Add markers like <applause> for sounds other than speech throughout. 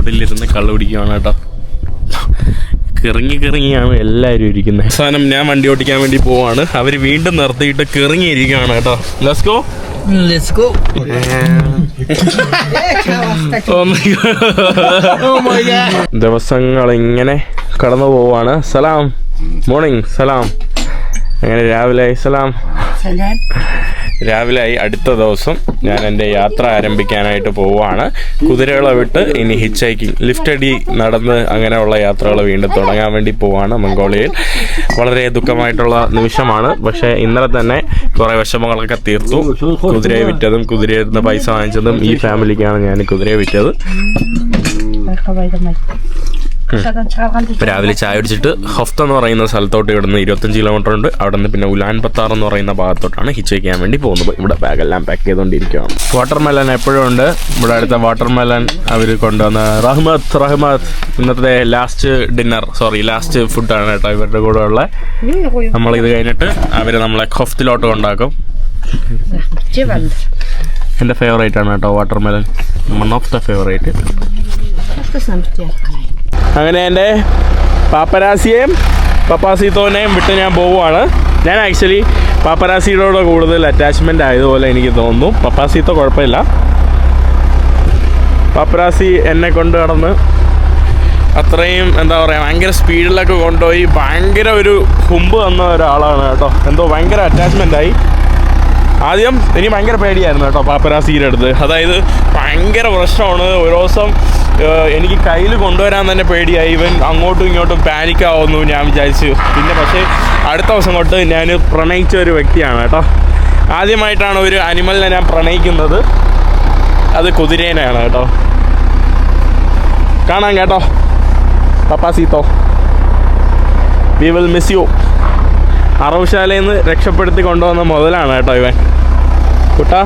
റോഡിലിരുന്ന് കള്ളു പിടിക്കുകയാണ് കേട്ടോ. കിറങ്ങി കിറങ്ങിയാണ് എല്ലാവരും ഇരിക്കുന്നത് അവസാനം ഞാൻ വണ്ടി ഓടിക്കാൻ വേണ്ടി പോവാണ്. അവർ വീണ്ടും നിർത്തിയിട്ട് കിറങ്ങി ഇരിക്കുകയാണ് കേട്ടോ. Let's go go. ദിവസങ്ങൾ ഇങ്ങനെ കടന്നു പോവാണ്. സലാം. മോർണിംഗ് സലാം. അങ്ങനെ രാവിലെ സലാം. രാവിലെ ആയി അടുത്ത ദിവസം ഞാൻ എന്റെ യാത്ര ആരംഭിക്കാനായിട്ട് പോവുകയാണ്. കുതിരകളെ വിട്ട് ഇനി ഹിച്ച് ഹൈക്കിംഗ് ലിഫ്റ്റ് അടി നടന്ന് അങ്ങനെയുള്ള യാത്രകൾ വീണ്ടും തുടങ്ങാൻ വേണ്ടി പോവാണ് മംഗോളിയയിൽ. വളരെ ദുഃഖമായിട്ടുള്ള നിമിഷമാണ്. പക്ഷേ ഇന്നലെ തന്നെ കുറേ വിഷമങ്ങളൊക്കെ തീർത്തു. കുതിരയെ വിറ്റതും കുതിരയിൽ നിന്ന് പൈസ വാങ്ങിച്ചതും ഈ ഫാമിലിക്കാണ് ഞാൻ കുതിരയെ വിറ്റത്. രാവിലെ ചായ അടിച്ചിട്ട് ഹഫ്ത എന്ന് പറയുന്ന സ്ഥലത്തോട്ട് ഇവിടുന്ന് ഇരുപത്തഞ്ച് കിലോമീറ്റർ ഉണ്ട്. അവിടെ നിന്ന് പിന്നെ ഉലാൻ പത്താർ എന്ന് പറയുന്ന ഭാഗത്തോട്ടാണ് ഹിച്ച് വയ്ക്കാൻ വേണ്ടി പോകുന്നത്. ഇവിടെ ബാഗെല്ലാം പാക്ക് ചെയ്തുകൊണ്ടിരിക്കുകയാണ് വാട്ടർ മെലൻ എപ്പോഴും ഉണ്ട്. ഇവിടെ അടുത്ത വാട്ടർ മെലൻ അവർ കൊണ്ടുവന്ന റഹ്മത്ത് റഹ്മത്ത്. ഇന്നത്തെ ലാസ്റ്റ് ഡിന്നർ സോറി ലാസ്റ്റ് ഫുഡാണ് കേട്ടോ ഇവരുടെ കൂടെ ഉള്ള. നമ്മൾ ഇത് കഴിഞ്ഞിട്ട് അവർ നമ്മളെ ഹഫ്തിലോട്ട് കൊണ്ടാക്കും. എന്റെ ഫേവറേറ്റ് ആണ് കേട്ടോ watermelon one of the favourite അങ്ങനെ എന്റെ പാപ്പരാസിയെയും പപ്പാസിത്തോനെയും വിട്ട് ഞാൻ പോവുകയാണ്. ഞാൻ ആക്ച്വലി പാപ്പരാസിയോട് കൂടുതൽ അറ്റാച്ച്മെന്റ് ആയതുപോലെ എനിക്ക് തോന്നുന്നു. പപ്പാസിത്തോ കുഴപ്പമില്ല. പാപ്പരാസി എന്നെ കൊണ്ട് കടന്ന് അത്രയും എന്താ പറയുക ഭയങ്കര സ്പീഡിലൊക്കെ കൊണ്ടുപോയി ഭയങ്കര ഒരു ഹുമ്പ് തന്ന ഒരാളാണ് കേട്ടോ. എന്തോ ഭയങ്കര അറ്റാച്ച്മെന്റ് ആയി. ആദ്യം എനിക്ക് ഭയങ്കര പേടിയായിരുന്നു കേട്ടോ പാപ്പരാസിയുടെ അടുത്ത് അതായത് ഭയങ്കര പ്രശ്നമാണ്. ഒരു ദിവസം എനിക്ക് കയ്യിൽ കൊണ്ടുവരാൻ തന്നെ പേടിയായി. ഇവൻ അങ്ങോട്ടും ഇങ്ങോട്ടും പാനിക്കാവുന്നു ഞാൻ വിചാരിച്ചു. പിന്നെ പക്ഷേ അടുത്ത ദിവസം തൊട്ട് ഞാൻ പ്രണയിച്ച ഒരു വ്യക്തിയാണ് കേട്ടോ. ആദ്യമായിട്ടാണ് ഒരു അനിമലിനെ ഞാൻ പ്രണയിക്കുന്നത്. അത് കുതിരേനെയാണ് കേട്ടോ. കാണാം കേട്ടോ. പപ്പാസീത്തോ. വി വിൽ മിസ് യു അറവുശാലയിൽ നിന്ന് രക്ഷപ്പെടുത്തി കൊണ്ടുവന്ന മുതലാണ് കേട്ടോ ഇവൻ. കുട്ടാ.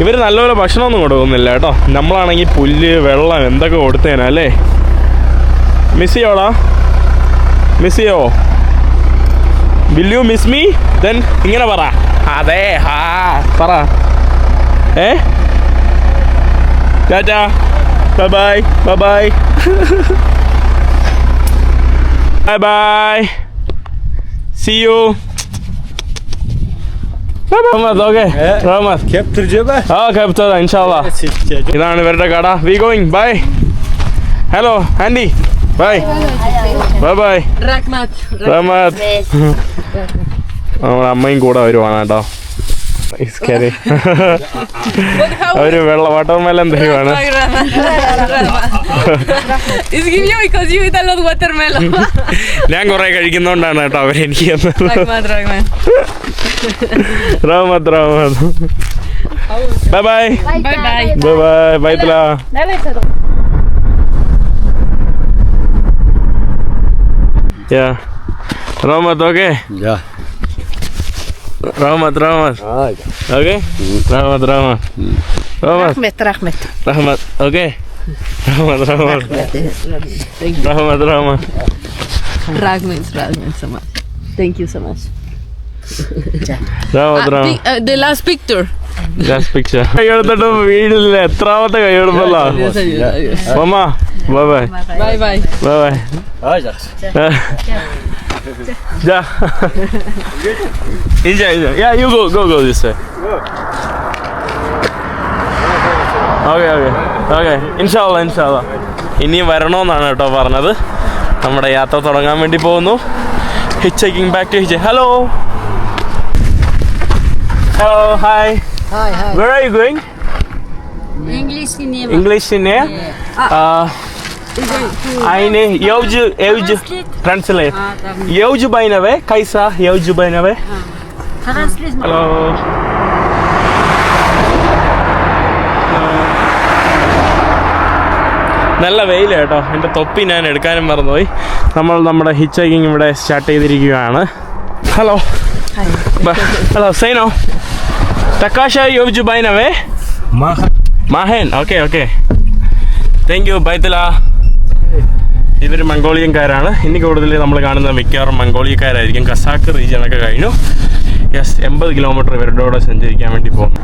ഇവർ നല്ലപോലെ ഭക്ഷണമൊന്നും കൊടുക്കുന്നില്ല കേട്ടോ. നമ്മളാണെങ്കിൽ പുല്ല് വെള്ളം എന്തൊക്കെ കൊടുത്തേനാ അല്ലേ? മിസ് ചെയ്യോടാ? മിസ് ചെയ്യോ? Will you miss me then ഇങ്ങനെ പറ. അതെ ഹാ പറ. ഏ? Tata. Bye bye bye bye bye see you Rahmat okay Rahmat ആ കപ്തറ ഇൻഷാല്ലാ ഇതാണ് ഇവരുടെ കട. We going bye hello Andy bye bye bye. Rahmat നമ്മുടെ അമ്മയും കൂടെ വരുവാണ് കേട്ടോ. ഇസ്കരി ഒരു വെള്ള വാട്ടർമെലൻ തരുവാണ്. ഞാൻ കുറെ കഴിക്കുന്നോണ്ടാണ് കേട്ടോ അവരെനിക്ക് തന്നത്. Salamat, salamat. Bye-bye. Bye-bye. Bye-bye. Bye tala. Bye tala. Yeah. Rahmat, okay? Yeah. Rahmat, Rahmat. Ah, yeah. Okay? Rahmat, Rahmat. Rahmat. Rahmat, Rahmat. Rahmat, okay? Rahmat, Rahmat. Rahmat, Rahmat. Rahmat, Rahmat. Rahmat, Rahmat. Thank you so much. <laughs> The last picture. Last picture. കൈയെടുത്തിട്ട് വീടില്ല? എത്രാമത്തെ കൈയെടുപ്പല്ല? Mamma bye bye. Bye bye. Bye bye. Ja. Inja, Inja. Yeah, you go, go, go this way. Okay okay okay ഇൻഷാല്ല ഇൻഷാല്ല ഇനിയും വരണമെന്നാണ് കേട്ടോ പറഞ്ഞത്. നമ്മുടെ യാത്ര തുടങ്ങാൻ വേണ്ടി പോകുന്നു. Hitch hiking back to hitch hello hello hi Hi, hi. Where are you going English ini English തന്നെ അതിന് യൗജ് യൗജ് ട്രാൻസ്ലേറ്റ് യൗജ് ബൈനവേ കൈസ യൗജ് ബൈനവേ translate. ഹലോ നല്ല വെയിൽ കേട്ടോ. എന്റെ തൊപ്പി ഞാൻ എടുക്കാനും മറന്നുപോയി. നമ്മൾ നമ്മുടെ ഹിച്ച് ഹൈക്കിംഗ് ഇവിടെ സ്റ്റാർട്ട് ചെയ്തിരിക്കുകയാണ്. ഹലോ ഹലോ സൈനോ Takasha Yovju by na way? Mahen. Mahen, okay, okay. Thank you ബൈത്തല. ഇവർ മംഗോളിയൻകാരാണ്. ഇനി കൂടുതൽ നമ്മൾ കാണുന്ന മിക്കവാറും മംഗോളിയക്കാരായിരിക്കും. കസാക്ക് റീജിയണൊക്കെ കഴിഞ്ഞു. യെസ് എൺപത് കിലോമീറ്റർ ഇവരുടെ സഞ്ചരിക്കാൻ വേണ്ടി പോകും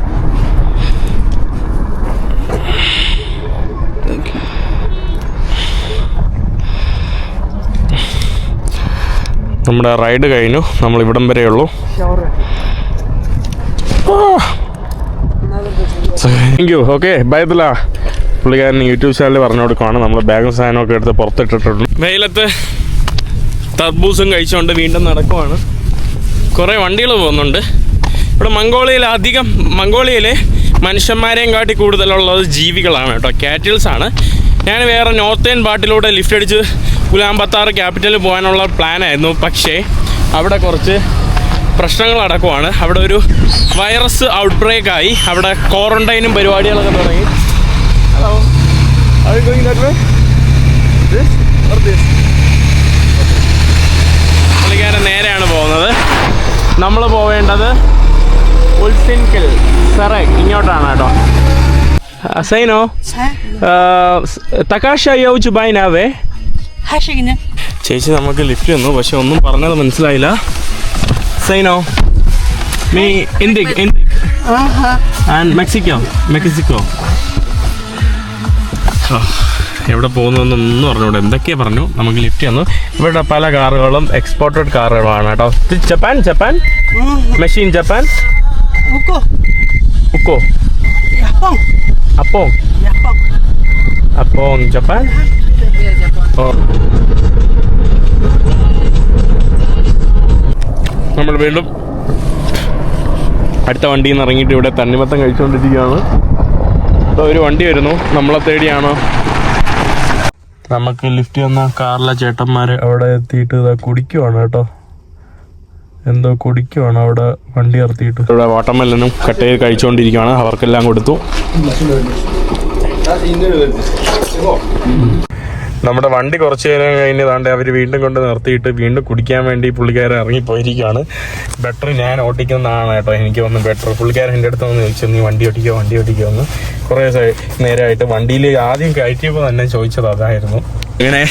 നമ്മുടെ റൈഡ് കഴിഞ്ഞു. നമ്മൾ ഇവിടം വരെയുള്ളൂ. താങ്ക് യു ഓക്കെ ഭയത്തില്ല പുള്ളിക്കാരൻ യൂട്യൂബ് ചാനലിൽ പറഞ്ഞു കൊടുക്കുവാണ്. നമ്മൾ ബാഗും സാധനമൊക്കെ എടുത്ത് പുറത്തിട്ടിട്ടുണ്ട് വെയിലത്ത് തർബൂസും കഴിച്ചുകൊണ്ട് വീണ്ടും നടക്കുവാണ്. കുറേ വണ്ടികൾ പോകുന്നുണ്ട്. ഇവിടെ മംഗോളിയയിൽ അധികം മംഗോളിയയിലെ മനുഷ്യന്മാരെയും കാട്ടി കൂടുതലുള്ളത് ജീവികളാണ് കേട്ടോ. കാറ്റിൽസ് ആണ്. ഞാൻ വേറെ നോർത്തേൺ പാട്ടിലൂടെ ലിഫ്റ്റ് അടിച്ച് ഉലാമ്പത്താറ് ക്യാപിറ്റലിൽ പോകാനുള്ള പ്ലാനായിരുന്നു പക്ഷേ അവിടെ കുറച്ച് പ്രശ്നങ്ങൾ അടക്കമാണ് അവിടെ ഒരു വൈറസ് ഔട്ട് ബ്രേക്ക് ആയി. അവിടെ ക്വാറന്റൈനും പരിപാടികളൊക്കെ തുടങ്ങി. ഹലോ പുള്ളിക്കാരൻ നേരെയാണ് പോകുന്നത്. നമ്മൾ പോവേണ്ടത് ഉൾസിൻകിൽ സെറക് ഇങ്ങോട്ടാണ് കേട്ടോ. സൈനോ തകാശ യോജ് ബൈനാവേ ചേച്ചി നമുക്ക് ലിഫ്റ്റ് തന്നു പക്ഷെ ഒന്നും പറഞ്ഞത് മനസ്സിലായില്ല. സൈനോ മീ ഇന്ത്യയ്ക്ക് ഇന്ത്യയ്ക്ക് ആൻഡ് മെക്സിക്കോ മെക്സിക്കോ ആ, എവിടെ പോകുന്നതെന്നൊന്നും അറിഞ്ഞൂടെ. എന്തൊക്കെയാ പറഞ്ഞു? നമുക്ക് ലിഫ്റ്റ് തന്നു ഇവിടെ പല കാറുകളും എക്സ്പോർട്ടഡ് കാറുകളാണ് കേട്ടോ. Japan Japan? Machine Japan. ഉക്കോ. അപ്പോ. അപ്പോ ജപ്പാൻ? ഓ. നമ്മൾ വീണ്ടും അടുത്ത വണ്ടിയിൽ നിന്ന് ഇറങ്ങിയിട്ട് ഇവിടെ തണ്ണിമത്തം കഴിച്ചുകൊണ്ടിരിക്കുകയാണ്. അപ്പോൾ ഒരു വണ്ടി വരുന്നു. നമ്മളെ തേടിയാണ്. നമുക്ക് ലിഫ്റ്റ് വന്ന കാറിലെ ചേട്ടന്മാർ അവിടെ എത്തിയിട്ട് ഇതാ കുടിക്കുവാണ് കേട്ടോ. എന്തോ കുടിക്കുവാണ് അവിടെ വണ്ടി ഇറത്തിയിട്ട് ഇവിടെ വാട്ടർമെല്ലനും കട്ടയിൽ കഴിച്ചുകൊണ്ടിരിക്കുകയാണ്. അവർക്കെല്ലാം കൊടുത്തു. നമ്മുടെ വണ്ടി കുറച്ച് നേരം കഴിഞ്ഞതാണ്ട് അവർ വീണ്ടും കൊണ്ട് നിർത്തിയിട്ട് വീണ്ടും കുടിക്കാൻ വേണ്ടി പുള്ളിക്കാരൻ ഇറങ്ങിപ്പോയിരിക്കുകയാണ്. ബെറ്റർ ഞാൻ ഓട്ടിക്കുന്നതാണ് കേട്ടോ. എനിക്ക് ഒന്ന് ബെറ്റർ പുള്ളിക്കാരൻ എന്റെ അടുത്ത് വന്ന് ചോദിച്ചു നീ വണ്ടി ഓട്ടിക്കോ വണ്ടി ഓട്ടിക്കോ എന്ന്. കുറേ നേരമായിട്ട് വണ്ടിയിൽ ആദ്യം കയറ്റിയപ്പോൾ തന്നെ ചോദിച്ചത് അതായിരുന്നു. ഇങ്ങനെ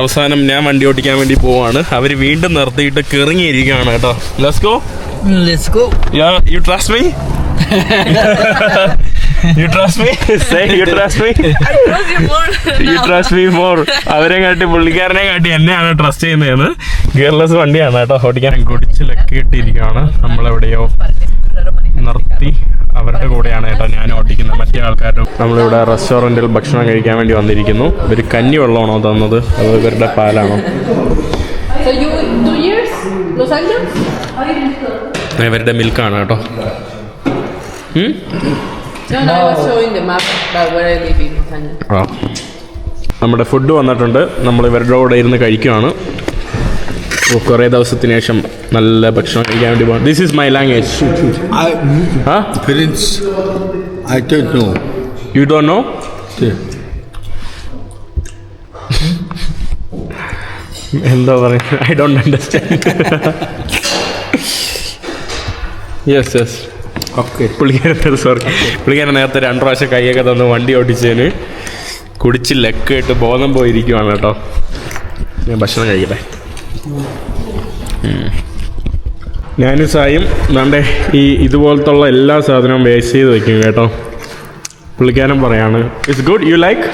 അവസാനം ഞാൻ വണ്ടി ഓട്ടിക്കാൻ വേണ്ടി പോവാണ്. അവർ വീണ്ടും നിർത്തിയിട്ട് കിറങ്ങിയിരിക്കുകയാണ് കേട്ടോ. Let's go you trust me <laughs> trust trust me say you trust me you trust me trust me more. അവരെ കാട്ടി പുള്ളിക്കാരനെ കാട്ടി എന്നെയാണ് ട്രസ്റ്റ് ചെയ്യുന്നതെന്ന്. ഗിയർലെസ് വണ്ടിയാണ് കേട്ടോ ഓടിക്കാൻ. കുടിച്ചിലൊക്കെ ഇട്ടിരിക്കുകയാണ് നമ്മളെവിടെയോ നിർത്തി അവരുടെ കൂടെയാണ് കേട്ടോ ഞാൻ ഓടിക്കുന്ന മറ്റേ ആൾക്കാരും. നമ്മളിവിടെ റെസ്റ്റോറന്റിൽ ഭക്ഷണം കഴിക്കാൻ വേണ്ടി വന്നിരിക്കുന്നു. ഇവർ കഞ്ഞി വെള്ളമാണോ തന്നത്? അത് ഇവരുടെ പാലാണോ? So you two years? Los Angeles? ഇവരുടെ മിൽക്കാണ് കേട്ടോ? No, no, I was showing the map about where I live in Tanya. ആ. നമ്മുടെ ഫുഡ് വന്നിട്ടുണ്ട്. നമ്മൾ ഇവരുടെ കൂടെ ഇരുന്ന് കഴിക്കുകയാണ് ഓ, കുറേ ദിവസത്തിന് ശേഷം നല്ല ഭക്ഷണം കഴിക്കാൻ വേണ്ടി പോകണം this is my language I, ആ Prince, I don't know. You do know എന്താ പറയുക I don't understand yes yes. പുള്ളിക്കാരൻ സോറി പുള്ളിക്കാരൻ നേരത്തെ രണ്ട് പ്രാവശ്യം കൈയൊക്കെ തന്ന് വണ്ടി ഓടിച്ചതിന് കുടിച്ച് ലക്കായിട്ട് ബോധം പോയിരിക്കുവാണ് കേട്ടോ. ഞാൻ ഭക്ഷണം കഴിക്കട്ടെ. ഞാനും സായും വേണ്ടേ ഈ ഇതുപോലത്തുള്ള എല്ലാ സാധനവും വേസ്റ്റ് ചെയ്ത് വെക്കും കേട്ടോ. പുള്ളിക്കാരൻ പറയാണ് it's good you like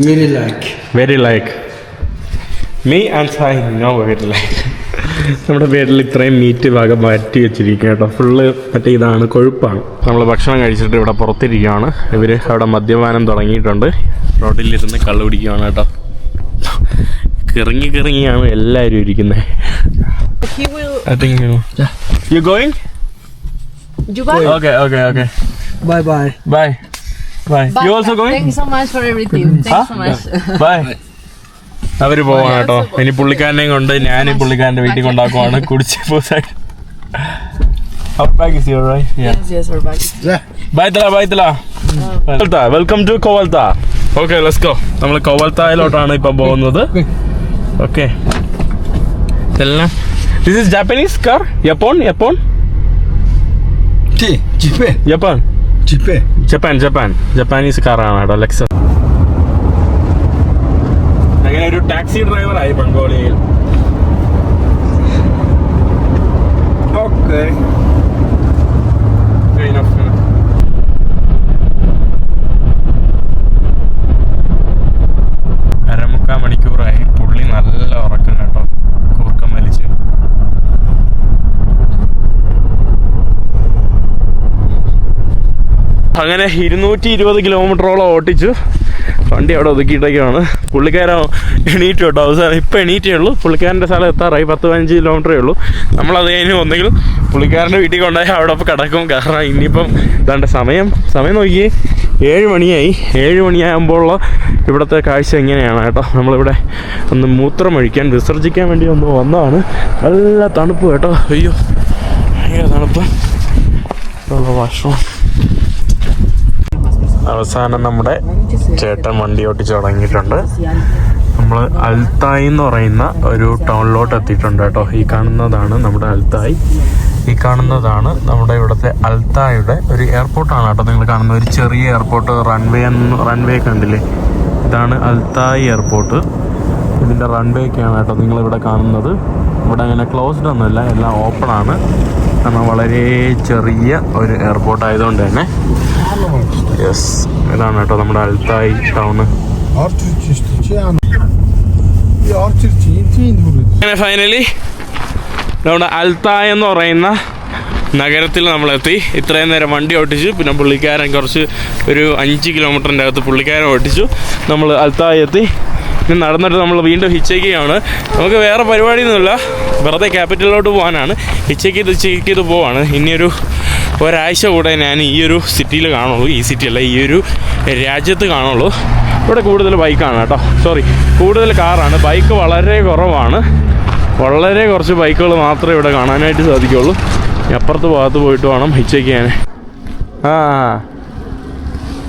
very like very like me and Sai no very like നമ്മുടെ വീട്ടിൽ ഇത്രയും മീറ്റ് ഭാഗം മാറ്റി വെച്ചിരിക്കുക കേട്ടോ. ഫുള്ള് മറ്റേ ഇതാണ് കൊഴുപ്പാണ്. നമ്മൾ ഭക്ഷണം കഴിച്ചിട്ട് ഇവിടെ പുറത്തിരിക്കുകയാണ്. ഇവർ അവിടെ മദ്യപാനം തുടങ്ങിയിട്ടുണ്ട്. റോഡിലിരുന്ന് കള്ളു പിടിക്കുകയാണ് കേട്ടോ. കിറങ്ങി കിറങ്ങിയാണ് എല്ലാവരും ഇരിക്കുന്നത് He will. I think you going You buy? Okay okay okay Bye bye. Bye bye Bye. You also going Thank you so much for everything. Thanks so much. Bye അവർ പോവാണ് കേട്ടോ. ഇനി പുള്ളിക്കാരനെയും കൊണ്ട് ഞാൻ ഈ പുള്ളിക്കാരന്റെ വീട്ടിൽ കൊണ്ടാക്കുവാണ്. <laughs> കുടിച്ച് വെൽക്കം ടു കോവൽത്ത. ഓക്കെ ലെറ്റ്സ് ഗോ നമ്മൾ കോവൽത്തായിലോട്ടാണ് ഇപ്പൊ പോകുന്നത്. ഓക്കെ ഇതെല്ലാം. ദിസ് ഇസ് ജാപ്പനീസ് കാർ യപ്പോൺ യപ്പോൺ ജപ്പാൻ. ജപ്പാൻ ജപ്പാൻ ജപ്പാനീസ് കാറാണ് കേട്ടോ ലെക്സ അങ്ങനെ ഒരു ടാക്സി ഡ്രൈവറായി മംഗോളിയയിൽ ഓക്കെ. അങ്ങനെ ഇരുന്നൂറ്റി ഇരുപത് കിലോമീറ്ററോളം ഓട്ടിച്ചു വണ്ടി അവിടെ ഒതുക്കിയിട്ടൊക്കെയാണ് പുള്ളിക്കാരൻ എണീറ്റ് കേട്ടോ അവസാനം ഇപ്പം എണീറ്റേ ഉള്ളൂ. പുള്ളിക്കാരന്റെ സ്ഥലം എത്താറായി. പത്ത് പതിനഞ്ച് കിലോമീറ്ററേ ഉള്ളൂ. നമ്മളത് കഴിഞ്ഞ് ഒന്നെങ്കിൽ പുള്ളിക്കാരന്റെ വീട്ടിൽ കൊണ്ടുപോയി അവിടെ കിടക്കും. കാരണം ഇനിയിപ്പം ഇതാണ്ട് സമയം. സമയം നോക്കിയേ. ഏഴ് മണിയായി. ഏഴ് മണിയാകുമ്പോഴുള്ള ഇവിടുത്തെ കാഴ്ച എങ്ങനെയാണ് കേട്ടോ. നമ്മളിവിടെ ഒന്ന് മൂത്രം ഒഴിക്കാൻ വിസർജിക്കാൻ വേണ്ടി ഒന്ന് വന്നതാണ്. നല്ല തണുപ്പ് കേട്ടോ. അയ്യോ ഭയങ്കര തണുപ്പ്. ഭക്ഷണം അവസാനം നമ്മുടെ ചേട്ടൻ വണ്ടി ഓട്ടിച്ച് തുടങ്ങിയിട്ടുണ്ട്. നമ്മൾ അൽത്തായി എന്ന് പറയുന്ന ഒരു ടൗണിലോട്ട് എത്തിയിട്ടുണ്ട് കേട്ടോ. ഈ കാണുന്നതാണ് നമ്മുടെ അൽത്തായി ഈ കാണുന്നതാണ് നമ്മുടെ ഇവിടുത്തെ അൽത്തായുടെ ഒരു എയർപോർട്ടാണ് കേട്ടോ നിങ്ങൾ കാണുന്ന ഒരു ചെറിയ എയർപോർട്ട് റൺവേ റൺവേ കണ്ടില്ലേ ഇതാണ് അൽത്തായി എയർപോർട്ട് ഇതിന്റെ റൺവേ ഒക്കെയാണ് കേട്ടോ നിങ്ങളിവിടെ കാണുന്നത്. ഇവിടെ അങ്ങനെ ക്ലോസ്ഡ് ഒന്നുമില്ല എല്ലാം ഓപ്പൺ ആണ്. കാരണം വളരെ ചെറിയ ഒരു എയർപോർട്ട് ആയതുകൊണ്ട് തന്നെ. യെസ് ഇതാണ് കേട്ടോ നമ്മുടെ അൽത്തായി ടൗണ് അങ്ങനെ ഫൈനലി നമ്മുടെ അൽത്തായ എന്ന് പറയുന്ന നഗരത്തിൽ നമ്മളെത്തി. ഇത്രയും നേരം വണ്ടി ഓട്ടിച്ചു പിന്നെ പുള്ളിക്കാരൻ കുറച്ച് ഒരു അഞ്ച് കിലോമീറ്ററിന്റെ അകത്ത് പുള്ളിക്കാരൻ ഓട്ടിച്ചു നമ്മൾ അൽത്തായി എത്തി. ഇനി നടന്നിട്ട് നമ്മൾ വീണ്ടും ഹിച്ചേക്കുകയാണ് നമുക്ക് വേറെ പരിപാടിയൊന്നുമില്ല. വെറുതെ ക്യാപിറ്റലിലോട്ട് പോകാനാണ്. ഹിച്ചയ്ക്ക് ഇത് ചേക്ക് ചെയ്ത് പോവാണ്. ഇനിയൊരു ഒരാഴ്ച കൂടെ ഞാൻ ഈ ഒരു സിറ്റിയിൽ കാണുള്ളൂ. ഈ സിറ്റിയല്ല ഈ ഒരു രാജ്യത്ത് കാണുള്ളൂ. ഇവിടെ കൂടുതൽ ബൈക്കാണ് കേട്ടോ. സോറി കൂടുതൽ കാറാണ് ബൈക്ക് വളരെ കുറവാണ്. വളരെ കുറച്ച് ബൈക്കുകൾ മാത്രമേ ഇവിടെ കാണാനായിട്ട് സാധിക്കുള്ളൂ. ഇനി അപ്പുറത്ത് ഭാഗത്ത് പോയിട്ട് വേണം ഹിച്ചയ്ക്ക് ചെയ്യാൻ. ആ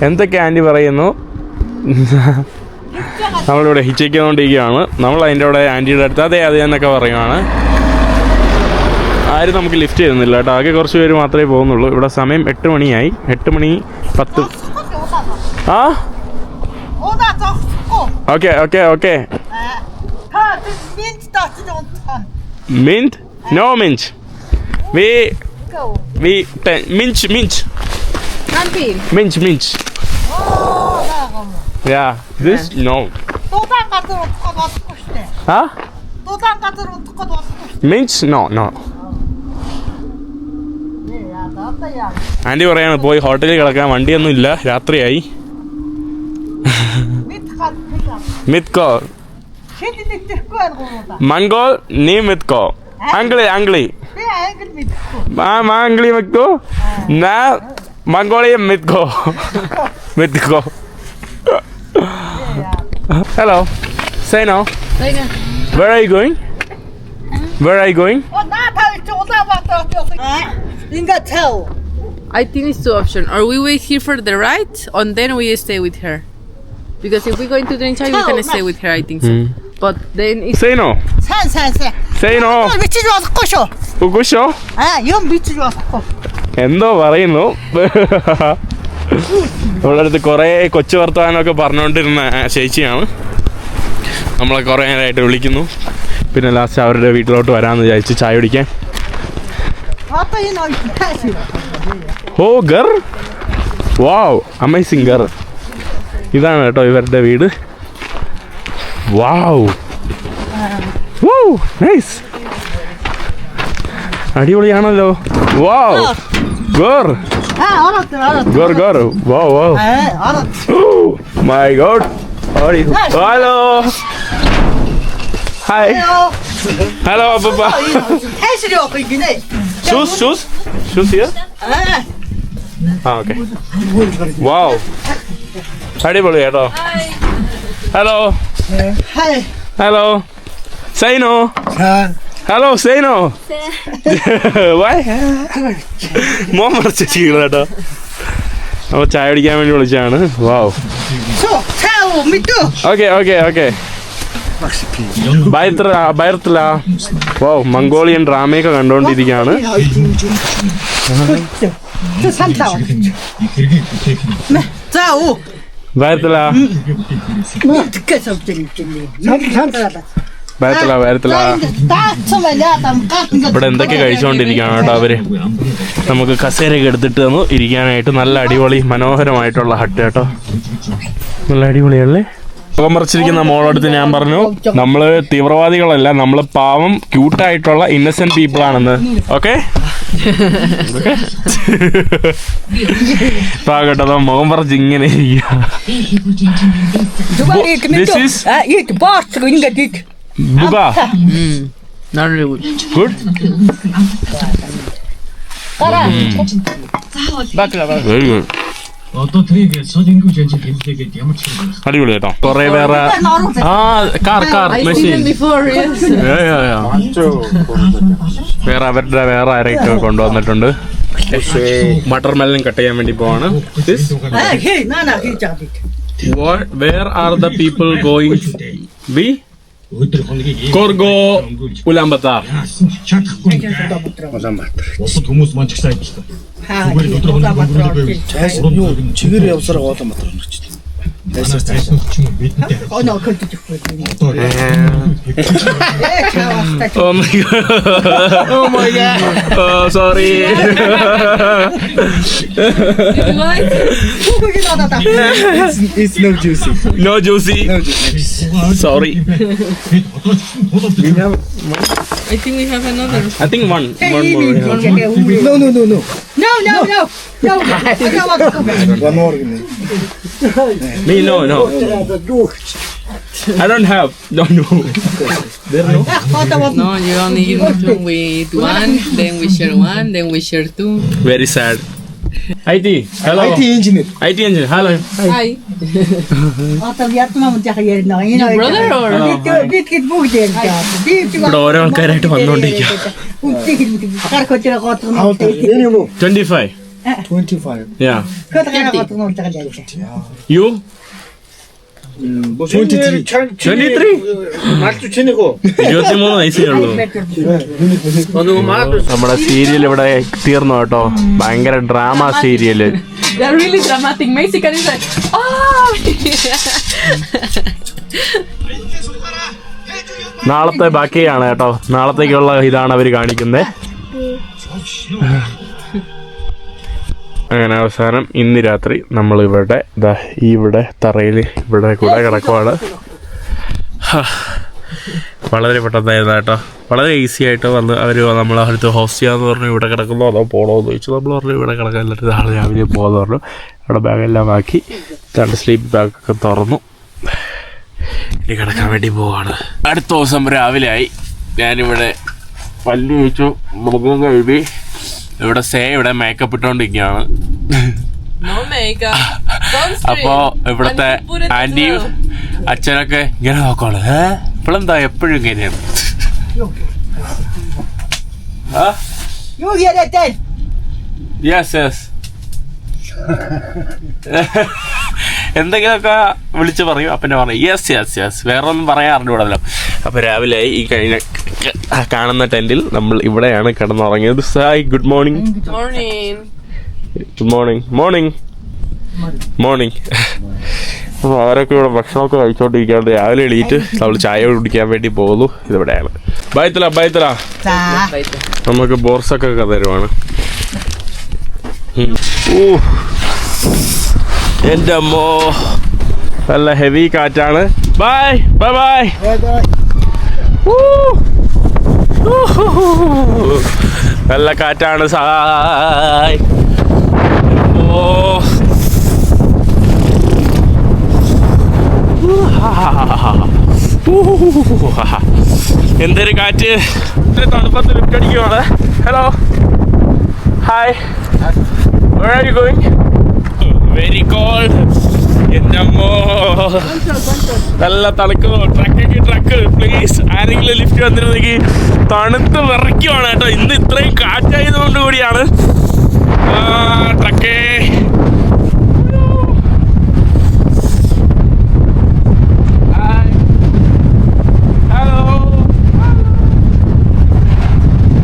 എന്തൊക്കെ ആന്റി പറയുന്നു? നമ്മളിവിടെ ഹിച്ചയ്ക്കൊണ്ടിരിക്കുകയാണ്. നമ്മൾ അതിന്റെ അവിടെ ആന്റിയുടെ അടുത്ത്. അതെ അതെ എന്നൊക്കെ പറയുകയാണ് ആരും നമുക്ക് ലിഫ്റ്റ് ചെയ്യുന്നില്ല കേട്ടോ. ആകെ കുറച്ച് പേര് മാത്രമേ പോകുന്നുള്ളൂ. ഇവിടെ സമയം എട്ട് മണിയായി. എട്ട് മണി പത്ത്. ആ? Okay okay okay. Mint? No mince V V mince mint mince mince oh, yeah this no 또당 같은 거 뜯어 놨고 싶네. huh 또당 같은 거 뜯어 놨고 싶네. mint no no 야, 나왔다 야. Aunty പറയാണ് പോയി ഹോട്ടലിൽ കിടക്കാൻ വണ്ടിയൊന്നും ഇല്ല രാത്രിയായി <laughs> 민트 가, 그니까. മിത്കോ 쉐디 민트 거 하는 거다. മംഗോൾ നീ മിത്കോ അങ്കിളി അങ്കിളി 내 아이들 민트 거. മാ മാ അങ്കിളി മിത്കോ നാ Mongolia മിത്കോ <laughs> മിത്കോ <laughs> Hello. Say no. Where are you going? Where are you going? You got tell. I think it's two options. Or we wait here for the ride, and then we stay with her. Because if we go into the child, we can stay with her, I think so. Hmm. But then it's. Say no. Say no. ഉഗുഷോ എന്തോ പറയുന്നു നമ്മളടുത്ത് അടുത്ത് കുറേ കൊച്ചു വർത്തമാനമൊക്കെ പറഞ്ഞുകൊണ്ടിരുന്ന ചേച്ചിയാണ് നമ്മളെ കുറേ നേരമായിട്ട് വിളിക്കുന്നു. പിന്നെ ലാസ്റ്റ് അവരുടെ വീട്ടിലോട്ട് വരാമെന്ന് വിചാരിച്ച് ചായ കുടിക്കാൻ. ഓ ഗർ വാവ് അമേസിങ് ഗർ ഇതാണ് കേട്ടോ ഇവരുടെ വീട്. വാവ്. വാവ് നൈസ് അടിപൊളിയാണല്ലോ. വാവ് ഗർ Gor, gor. Wow, wow. Oh, my God. Hi. are you? Hello. Hi. Hello, Abba. Shoes, shoes? Shoes here? Ah, okay. Wow. അടിപൊളി hello, ഹലോ ഹലോ സൈനോ ഹലോ സേനോ? മോൻ മറച്ചിരിക്കുന്നത് കേട്ടോ. ചായ അടിക്കാൻ വേണ്ടി വിളിച്ചാണ് വാവ്. Okay okay okay. ഭയത്തില്ല wow Mongolian ഡ്രാമയൊക്കെ കണ്ടുകൊണ്ടിരിക്കുകയാണ് ഭയത്തില്ല വരത്തില്ല വരത്തില്ല ഇവിടെ എന്തൊക്കെ കഴിച്ചുകൊണ്ടിരിക്കുകയാണ് കേട്ടോ അവർ? നമുക്ക് കസേരയൊക്കെ എടുത്തിട്ട് തന്നു. ഇരിക്കാനായിട്ട് നല്ല അടിപൊളി മനോഹരമായിട്ടുള്ള ഹട്ട് കേട്ടോ. നല്ല അടിപൊളിയല്ലേ മറിച്ചിരിക്കുന്ന മോളടുത്ത് ഞാൻ പറഞ്ഞു നമ്മൾ തീവ്രവാദികളല്ല നമ്മൾ പാവം ക്യൂട്ടായിട്ടുള്ള ഇന്നസെന്റ് പീപ്പിൾ ആണെന്ന്. ഓക്കെ? പാകട്ടോ മുഖം പറിച്ച് ഇങ്ങനെ বুকা নারে গুড গুড വെരി ഗുഡ് അടിപൊളിയാട്ടോ കൊറേ വേറെ ആ കാർ കാർ മെഷീൻ വേറെ അവരുടെ വേറെ ആരെയൊക്കെ കൊണ്ടുവന്നിട്ടുണ്ട്? മട്ടർ മെല്ലൻ കട്ട് ചെയ്യാൻ വേണ്ടി പോവാണ്. Where are the people going B Өдөр хоногийн Горго Улаанбаатар. Чадахгүй Улаанбаатар. Бусад хүмүүс маань ч гэсэн ажилласан. Зүгээр өдөр хоногийн Улаанбаатар. Чигээр явсараа Улаанбаатар өнгөч. Тэсэр цайснууд ч юм бидэнтэй. Оноо код гэхгүй. Одоо. Oh my god. <laughs> Oh my god. Oh, sorry. <laughs> It's no juicy. no juicy. Sorry. I think we have another. I think one. One more. yeah. No no no no. No, no, no. No, og der var det kommet. One more. Me, no, no. I don't have. No, no. Og der No, you only give me. We eat one, then we share one, then we share two. Very sad. IT hello IT engineer IT engineer hello hi bro ಅವರೇ ಒಂದು correct ಬಂದೊಂಡಿಗೆ twenty five twenty five yeah you നമ്മുടെ serial ഇവിടെ തീർന്നു കേട്ടോ. ഭയങ്കര drama serial oh! നാളത്തെ ബാക്കിയാണ് കേട്ടോ. നാളത്തേക്കുള്ള ഇതാണ് അവർ കാണിക്കുന്നത്. <laughs> അങ്ങനെ അവസാനം ഇന്ന് രാത്രി നമ്മൾ ഇവിടെ ദാ ഇവിടെ തറയിൽ ഇവിടെ കൂടെ കിടക്കുവാണ്. വളരെ പെട്ടെന്നായിരുന്നു കേട്ടോ. വളരെ ഈസി ആയിട്ട് വന്ന് അവർ നമ്മളെ അടുത്ത് ഹോസ്റ്റ് ചെയ്യാന്ന് പറഞ്ഞു ഇവിടെ കിടക്കുന്നോ അതോ പോണോന്ന് ചോദിച്ചു. നമ്മൾ പറഞ്ഞു ഇവിടെ കിടക്കാൻ എന്നിട്ട് നാളെ രാവിലെ പോകാന്ന് പറഞ്ഞു. അവിടെ ബാഗെല്ലാം ആക്കി രണ്ട് സ്ലീപ്പ് ബാഗൊക്കെ തുറന്നു. ഇനി കിടക്കാൻ വേണ്ടി പോവാണ്. അടുത്ത ദിവസം രാവിലെ ആയി. ഞാനിവിടെ പല്ലു വെച്ചു മുഖം കഴുകി ഇവിടെ സേ ഇവിടെ മേക്കപ്പ് ഇട്ടോണ്ടിരിക്കുകയാണ്. Sunscreen. അപ്പോ ഇവിടത്തെ ആന്റിയും അച്ഛനൊക്കെ ഇങ്ങനെ നോക്കോളൂ. ഏ? ഇപ്പോഴെന്താ എപ്പോഴും ഇങ്ങനെയാണ്. യെസ് യെസ് എന്തെങ്കിലുമൊക്കെ വിളിച്ച് പറയും. അപ്പനെ പറയും. യെസ് യെസ് യെസ് വേറൊന്നും ഒന്നും പറയാൻ അപ്പൊ അപ്പോൾ രാവിലെ ഈ കഴിഞ്ഞ കാണുന്ന ടെന്റിൽ നമ്മൾ ഇവിടെയാണ് കിടന്നുറങ്ങിയത്. Sai good morning good morning morning morning അപ്പോൾ അവരൊക്കെ ഇവിടെ ഭക്ഷണമൊക്കെ കഴിച്ചോണ്ടിരിക്കാണ്ട് രാവിലെ എണീറ്റ് നമ്മൾ ചായ കുടിക്കാൻ വേണ്ടി പോകുന്നു. ഇതിവിടെയാണ് ബൈത്തല ബൈത്തല. നമുക്ക് ബോർസൊക്കെ തരുവാണ്. ഊ. എന്റെ അമ്മോ. നല്ല ഹെവി കാറ്റാണ്. ബൈ ബൈ ബൈ നല്ല കാറ്റാണ് സായ് ഓ എന്തൊരു കാറ്റ് ഇത്ര തണുപ്പത്ത് lift hello hi where going very going? നല്ല തണുക്കുന്നു ട്രക്കൊക്കെ ട്രക്ക് പ്ലീസ് ആരെങ്കിലും ലിഫ്റ്റ് വന്നിരുന്നെങ്കിൽ തണുത്ത് വിറയ്ക്കുവാണ് കേട്ടോ. ഇന്ന് ഇത്രയും കാറ്റായതുകൊണ്ട് കൂടിയാണ്. ട്രക്കേ hello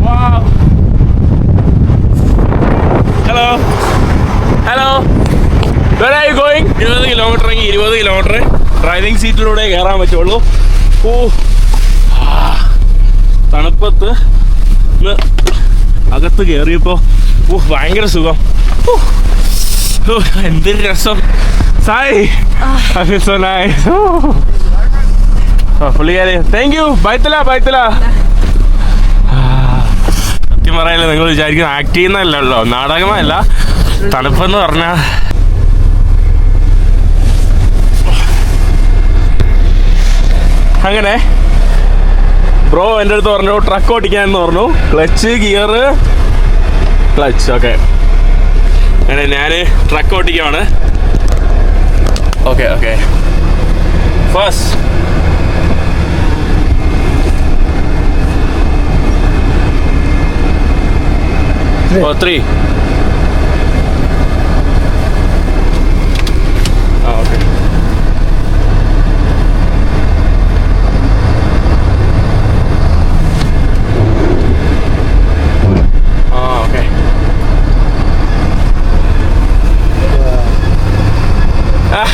wow hello hello where are you going ഇരുപത് കിലോമീറ്റർ എങ്കിൽ ഇരുപത് കിലോമീറ്റർ ഡ്രൈവിംഗ് സീറ്റിലൂടെ കയറാൻ പറ്റുള്ളൂ. ഓ തണുപ്പത്ത് അകത്ത് കയറിയപ്പോൾ ഓ ഭയങ്കര സുഖം. ഓ. എന്തൊരു രസം. സായി. സോ നൈസ് പുള്ളിക്കാരി താങ്ക് യു ബൈത്തല ബൈത്തല. സത്യം പറയാനില്ല നിങ്ങൾ വിചാരിക്കുന്നത് ആക്ട് ചെയ്യുന്നതല്ലല്ലോ. നാടകമല്ല. തണുപ്പെന്ന് പറഞ്ഞാൽ അങ്ങനെ. ബ്രോ എന്റെ അടുത്ത് പറഞ്ഞു ട്രക്ക് ഓടിക്കാൻ എന്ന് പറഞ്ഞു. ക്ലച്ച് ഗിയർ ക്ലച്ച് ഓക്കെ അങ്ങനെ ഞാൻ ട്രക്ക് ഓടിക്കുകയാണ് ഓക്കെ ഓക്കെ ഫസ്റ്റ് ഓ ത്രീ ആ ഓക്കെ ആ ഓക്കെ ഓ ഓ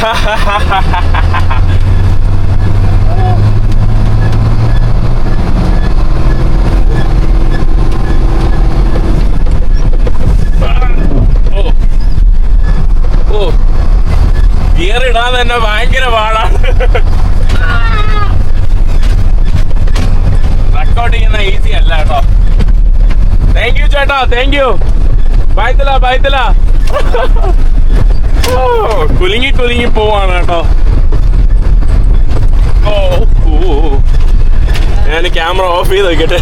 ഗിയർ ഇടാൻ തന്നെ ഭയങ്കര പാടാണ്. റെക്കോർഡ് ഈസി അല്ല കേട്ടോ. താങ്ക് യു ചേട്ടാ താങ്ക് യു ബായ്ത്തല ഓ കുലുങ്ങി കുലുങ്ങി പോവാണ് കേട്ടോ. ഓ ഞാൻ ക്യാമറ ഓഫ് ചെയ്ത് വെക്കട്ടെ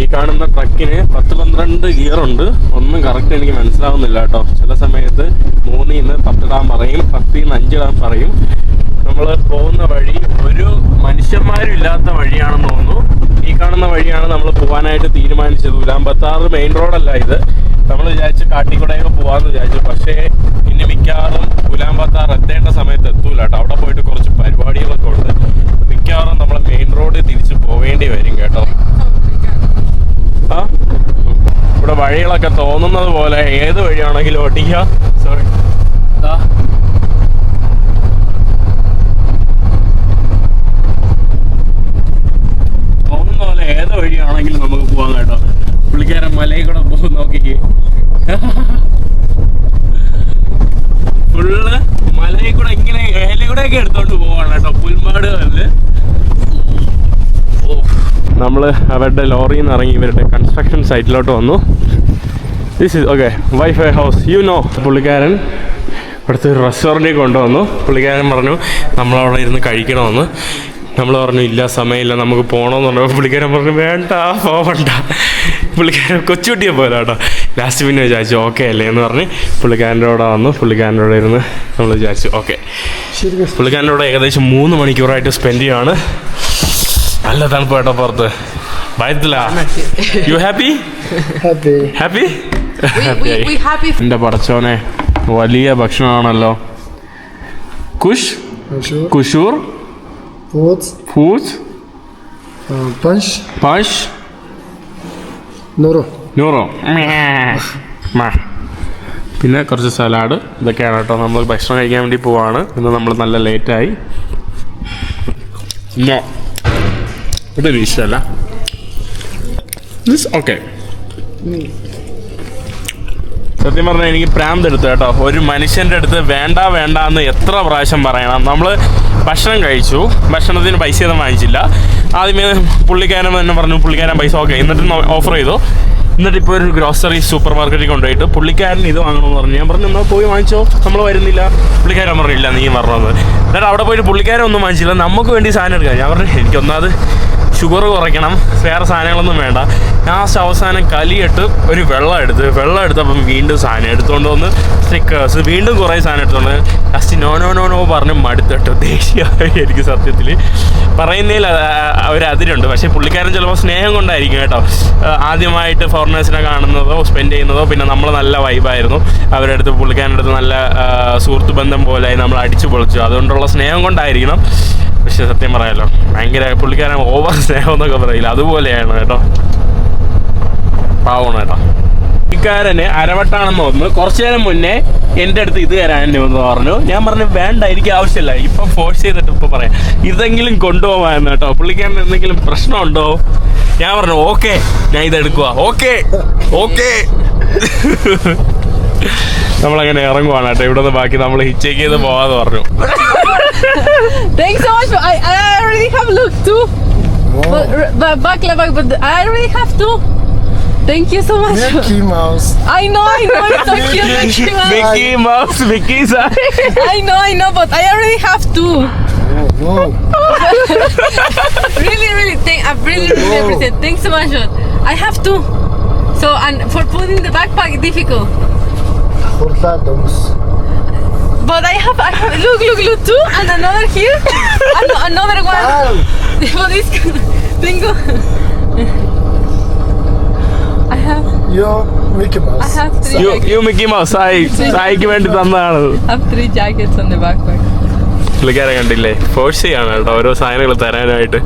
ഈ കാണുന്ന ട്രക്കിന് പത്ത് പന്ത്രണ്ട് ഗിയർ ഉണ്ട്. ഒന്നും കറക്റ്റ് എനിക്ക് മനസ്സിലാവുന്നില്ല കേട്ടോ. ചില സമയത്ത് മൂന്നിൽ നിന്ന് പത്തിടാൻ പറയും പത്തിൽ നിന്ന് അഞ്ചിടാൻ പറയും. നമ്മൾ പോകുന്ന വഴി ഒരു മനുഷ്യന്മാരും ഇല്ലാത്ത വഴിയാണെന്ന് തോന്നുന്നു. ഈ കാണുന്ന വഴിയാണ് നമ്മൾ പോകാനായിട്ട് തീരുമാനിച്ചത്. ഉലാമ്പത്താറ് മെയിൻ റോഡല്ല ഇത്. നമ്മൾ വിചാരിച്ച് കാട്ടിക്കൂടെയൊക്കെ പോകാമെന്ന് വിചാരിച്ചു. പക്ഷേ ഇനി മിക്കവാറും ഉലാമ്പത്താർ എത്തേണ്ട സമയത്ത് എത്തൂല കേട്ടോ. അവിടെ പോയിട്ട് കുറച്ച് പരിപാടികളൊക്കെ ഉണ്ട്. മിക്കവാറും നമ്മൾ മെയിൻ റോഡ് തിരിച്ച് പോവേണ്ടി വരും കേട്ടോ. ആ? ഇവിടെ വഴികളൊക്കെ തോന്നുന്നത് പോലെ ഏത് വഴിയാണെങ്കിലും ഓട്ടിക്കുക സോറി തോന്നുന്ന പോലെ ഏത് വഴിയാണെങ്കിലും നമുക്ക് പോവാം കേട്ടോ. പുള്ളിക്കാരൻ മലയിൽ കൂടെ പോകും നോക്കിക്കേ <laughs> ഫുള്ള് മലയിൽ കൂടെ ഇങ്ങനെ ഏലയിൽ എടുത്തോണ്ട് പോവാണ് കേട്ടോ. പുൽമാടുകളിൽ നമ്മൾ അവരുടെ ലോറിയിൽ നിന്ന് ഇറങ്ങി ഇവരുടെ കൺസ്ട്രക്ഷൻ സൈറ്റിലോട്ട് വന്നു. This is okay wifi house you know പുള്ളിക്കാരൻ ഇവിടുത്തെ ഒരു റെസ്റ്റോറന്റിൽ കൊണ്ടുവന്നു. പുള്ളിക്കാരൻ പറഞ്ഞു നമ്മളവിടെ ഇരുന്ന് കഴിക്കണമെന്ന്. നമ്മൾ പറഞ്ഞു ഇല്ല സമയമില്ല നമുക്ക് പോകണമെന്ന് പറഞ്ഞു. പുള്ളിക്കാരൻ പറഞ്ഞു വേണ്ട പോവണ്ട. പുള്ളിക്കാരൻ കൊച്ചുകുട്ടിയെ പോലെ കേട്ടോ ലാസ്റ്റ് പിന്നെ വിചാരിച്ചു ഓക്കെ അല്ലേ? എന്ന് പറഞ്ഞ് പുള്ളിക്കാരന്റെ കൂടെ വന്നു. പുള്ളിക്കാരന്റെ കൂടെ ഇരുന്ന് നമ്മൾ വിചാരിച്ചു ഓക്കെ. പുള്ളിക്കാരന്റെ കൂടെ ഏകദേശം മൂന്ന് മണിക്കൂറായിട്ട് സ്പെൻഡ് ചെയ്യുകയാണ് നല്ല തണുപ്പ് കേട്ടോ പുറത്ത്. ഭയത്തില്ല യു ഹാപ്പി ഹാപ്പി ഹാപ്പി എന്റെ പടച്ചോനെ വലിയ ഭക്ഷണമാണല്ലോ. കുഷ്? കുഷൂർ. പൂച്ച് പഞ്ച്. punch. Noro. നൂറോ? മാ. പിന്നെ കുറച്ച് സലാഡ്. ഇതൊക്കെയാണ് കേട്ടോ. നമ്മൾ ഭക്ഷണം കഴിക്കാൻ വേണ്ടി പോവാണ്. ഇന്ന് നമ്മൾ നല്ല ലേറ്റായി. ഇതൊരു ഇഷ്ടമല്ല ഓക്കെ സത്യം പറഞ്ഞാൽ എനിക്ക് പ്രാന്ത് എടുത്തു കേട്ടോ. ഒരു മനുഷ്യന്റെ അടുത്ത് വേണ്ട വേണ്ട എന്ന് എത്ര പ്രാവശ്യം പറയണം. നമ്മൾ ഭക്ഷണം കഴിച്ചു. ഭക്ഷണത്തിന് പൈസ ഒന്നും വാങ്ങിച്ചില്ല. ആദ്യമേ പുള്ളിക്കാരൻ തന്നെ പറഞ്ഞു പുള്ളിക്കാരൻ പൈസ ഓക്കെ. എന്നിട്ട് ഓഫർ ചെയ്തു. എന്നിട്ട് ഇപ്പോൾ ഒരു ഗ്രോസറി സൂപ്പർ മാർക്കറ്റിൽ കൊണ്ടുപോയിട്ട് പുള്ളിക്കാരൻ ഇത് വാങ്ങണമെന്ന് പറഞ്ഞു. ഞാൻ പറഞ്ഞു എന്നാൽ പോയി വാങ്ങിച്ചോ. നമ്മൾ വരുന്നില്ല. പുള്ളിക്കാരൻ പറഞ്ഞില്ല നീ പറഞ്ഞത് എന്നിട്ട് അവിടെ പോയിട്ട് പുള്ളിക്കാരൻ ഒന്നും വാങ്ങിച്ചില്ല. നമുക്ക് വേണ്ടി സാധനം എടുക്കാം ഞാൻ പറഞ്ഞു എനിക്കൊന്നാമത് ഷുഗർ കുറയ്ക്കണം. വേറെ സാധനങ്ങളൊന്നും വേണ്ട. ലാസ്റ്റ് അവസാനം കലിയിട്ട് ഒരു വെള്ളം എടുത്ത് വെള്ളം എടുത്തപ്പം വീണ്ടും സാധനം എടുത്തുകൊണ്ട് വന്ന് സ്റ്റിക്കേഴ്സ് വീണ്ടും കുറേ സാധനം എടുത്തുകൊണ്ട് last no no no no പറഞ്ഞ് മടുത്തിട്ട്. ദേഷ്യമായി എനിക്ക് സത്യത്തിൽ പറയുന്നതിൽ ഒരു അതിരുണ്ട്. പക്ഷേ പുള്ളിക്കാരൻ ചിലപ്പോൾ സ്നേഹം കൊണ്ടായിരിക്കും കേട്ടോ. ആദ്യമായിട്ട് ഫോറിനേഴ്സിനെ കാണുന്നതോ സ്പെൻഡ് ചെയ്യുന്നതോ പിന്നെ നമ്മൾ നല്ല വൈബായിരുന്നു അവരുടെ അടുത്ത് പുള്ളിക്കാരന്റെ അടുത്ത് നല്ല സുഹൃത്ത് ബന്ധം പോലെ നമ്മൾ അടിച്ചു പൊളിച്ചു. അതുകൊണ്ടുള്ള സ്നേഹം കൊണ്ടായിരിക്കണം. പക്ഷേ സത്യം പറയാലോ ഭയങ്കര പുള്ളിക്കാരൻ ഓവർ സ്നേഹം എന്നൊക്കെ പറയില്ല. അതുപോലെയാണ് കേട്ടോ. പാവമാണ് കേട്ടോ പുള്ളിക്കാരന് അരവട്ടാണെന്ന് തോന്നുന്നു. കുറച്ചു നേരം മുന്നേ എന്റെ അടുത്ത് ഇത് തരാൻ എന്ന് പറഞ്ഞു. ഞാൻ പറഞ്ഞു വേണ്ട എനിക്ക് ആവശ്യമില്ല. ഇപ്പം ഫോഴ്സ് ചെയ്തിട്ട് ഇപ്പം പറയാം. ഇതെങ്കിലും കൊണ്ടുപോകാമെന്ന് കേട്ടോ. പുള്ളിക്കാരന് എന്തെങ്കിലും പ്രശ്നമുണ്ടോ? ഞാൻ പറഞ്ഞു ഓക്കെ ഞാൻ ഇത് എടുക്കുക ഓക്കെ ഓക്കെ. നമ്മളങ്ങനെ ഇറങ്ങുവാണ് കേട്ടോ. ഇവിടെ നിന്ന് ബാക്കി നമ്മൾ ഹിച്ചേക്ക് ചെയ്ത് പോവാന്ന് പറഞ്ഞു. Thanks so much. I, I already have look too. But, but baklava, but I already have two. Thank you so much. Mickey Mouse. I know, I know, it's so cute. Mickey Mouse. Mickey Mouse, Mickey, sorry. I know, I know, but I already have two. Oh, Whoa. <laughs> really, really, thank. I really, really oh, appreciate. Thanks so much. I have two. So, and for putting the backpack, difficult. For saddles. But I have, I have, look, look, look, two and another here, <laughs> ah, and another one. Wow. <laughs> but this bingo. I have, yo, Mickey I have three. You jackets. You Mickey Mouse Sai സായിക്ക് വേണ്ടി തന്നതാണ്. I have three jackets on the backpack. പുള്ളിക്കാരെ കണ്ടില്ലേ? Force ചെയ്യാണ് കേട്ടോ ഓരോ സാധനങ്ങൾ തരാനായിട്ട്.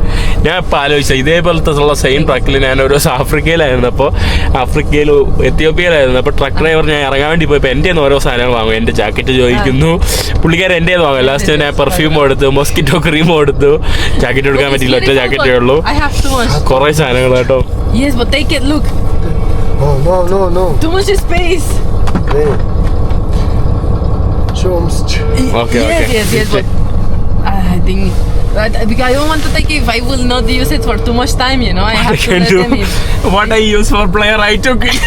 ഞാൻ ഇപ്പം ആലോചിച്ച ഇതേപോലത്തെ ഉള്ള സെയിം ട്രക്കിൽ ഞാൻ ഒരു ദിവസം ആഫ്രിക്കയിലായിരുന്നു. അപ്പോൾ ആഫ്രിക്കയിൽ എത്യോപ്യയിലായിരുന്നു. അപ്പോൾ ട്രക്ക് ഡ്രൈവർ ഞാൻ ഇറങ്ങാൻ വേണ്ടി പോയപ്പോൾ എന്റെ ഓരോ സാധനങ്ങൾ വാങ്ങും. എന്റെ ജാക്കറ്റ് ചോദിക്കുന്നു. പുള്ളിക്കാരൻ എന്റെ വാങ്ങും. ലാസ്റ്റ് ഞാൻ പെർഫ്യൂം എടുത്തു മോസ്കിറ്റോ ക്രീം എടുത്തു. ജാക്കറ്റ് എടുക്കാൻ പറ്റില്ല ഒറ്റ ജാക്കറ്റേ ഉള്ളൂ. കുറേ സാധനങ്ങൾ കേട്ടോ. Yes, but take it. Look, Oh, no, no, no. too much space. Hey. Chums. Okay, yes, okay. yes, yes, but uh, I think. But uh, because I don't want to take if I will not use it for too much time, you know. I have I to let them in. I use for player I took it.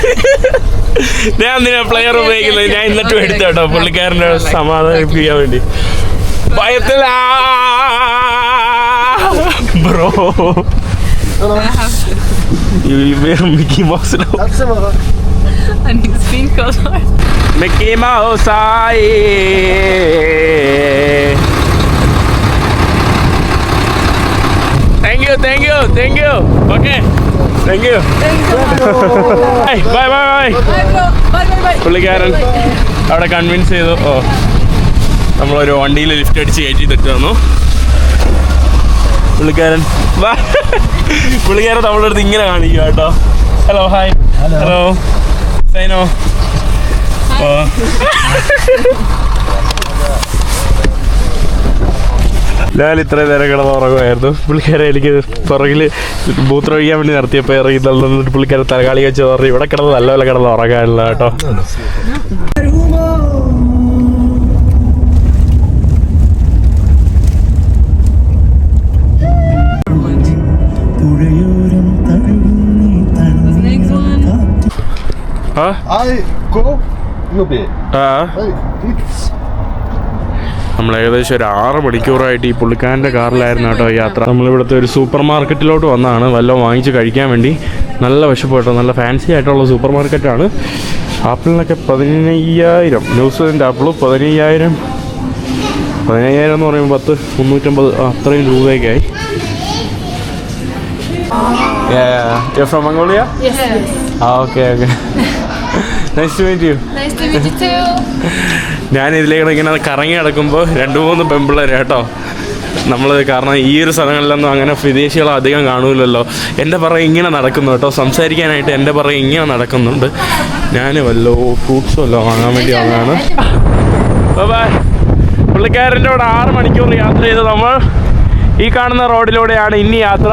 ഞാൻ എന്തിനാ player ഉപയോഗിക്കുന്നത് ഞാൻ എന്നിട്ടും എടുത്തു കേട്ടോ. പുള്ളിക്കാരന്റെ സമാധാനിപ്പിക്കാൻ വേണ്ടി ഭയത്തിലാ bro Hello. Mickey മൗസിലോ <laughs> That's the mother. <laughs> And it's pink color. Mickey മൗസായി thank you thank you thank you okay thank you bye bye bye Bye, bro. Bye, bye, bye. പുള്ളിക്കാരൻ അവിടെ കൺവിൻസ് ചെയ്തു. ഓ. നമ്മളൊരു വണ്ടിയിൽ ലിഫ്റ്റ് അടിച്ച് കയറ്റി തെറ്റ് തന്നു പുള്ളിക്കാരൻ വാ. പുള്ളിക്കാരൻ നമ്മളുടെ അടുത്ത് ഇങ്ങനെ കാണിക്കുക കേട്ടോ. ഹലോ ഹായ് ഹലോ സൈനോ ഞാൻ ഇത്രയും നേരം കിടന്ന് ഉറങ്ങുമായിരുന്നു. പുള്ളിക്കാരെ എനിക്ക് പുറകിൽ മൂത്രമൊഴിക്കാൻ വേണ്ടി നിർത്തിയപ്പോൾ ഇറങ്ങി തന്നിട്ട് പുള്ളിക്കാരെ തലകാളി വെച്ച് പറഞ്ഞു ഇവിടെ കിടന്ന് നല്ലപോലെ കിടന്ന് ഉറങ്ങാനുള്ള കേട്ടോ. ആ I go. You be. ആ. നമ്മൾ ഏകദേശം ഒരു ആറ് മണിക്കൂറായിട്ട് ഈ പുള്ളിക്കാരന്റെ കാറിലായിരുന്നു കേട്ടോ യാത്ര. നമ്മളിവിടുത്തെ ഒരു സൂപ്പർ മാർക്കറ്റിലോട്ട് വന്നതാണ് വല്ലതും വാങ്ങിച്ച് കഴിക്കാൻ വേണ്ടി. നല്ല വിശപ്പ് കേട്ടോ നല്ല ഫാൻസി ആയിട്ടുള്ള സൂപ്പർ മാർക്കറ്റാണ് ആപ്പിളിനൊക്കെ പതിനയ്യായിരം. ന്യൂസിലൻഡ് ആപ്പിൾ പതിനയ്യായിരം. പതിനയ്യായിരം എന്ന് പറയുമ്പോൾ പത്ത് മുന്നൂറ്റമ്പത് അത്രയും രൂപയൊക്കെയായി. From Mongolia okay okay nice to meet you nice to meet you too. <laughs> ഞാൻ ഇതിലേക്ക് ഇങ്ങനെ കറങ്ങി നടക്കുമ്പോൾ രണ്ട് മൂന്ന് പെമ്പിള്ളേർ കേട്ടോ. നമ്മൾ കാരണം ഈ ഒരു സ്ഥലങ്ങളിലൊന്നും അങ്ങനെ വിദേശികൾ അധികം കാണൂലല്ലോ. എന്റെ പറയും ഇങ്ങനെ നടക്കുന്നു കേട്ടോ. സംസാരിക്കാനായിട്ട് എന്റെ പറയും ഇങ്ങനെ നടക്കുന്നുണ്ട്. ഞാൻ വല്ലോ ഫ്രൂട്ട്സ് വല്ലോ വാങ്ങാൻ വേണ്ടി ബൈ പുള്ളിക്കാരന്റെ കൂടെ ആറ് മണിക്കൂർ യാത്ര ചെയ്ത് നമ്മൾ ഈ കാണുന്ന റോഡിലൂടെയാണ് ഇനി യാത്ര.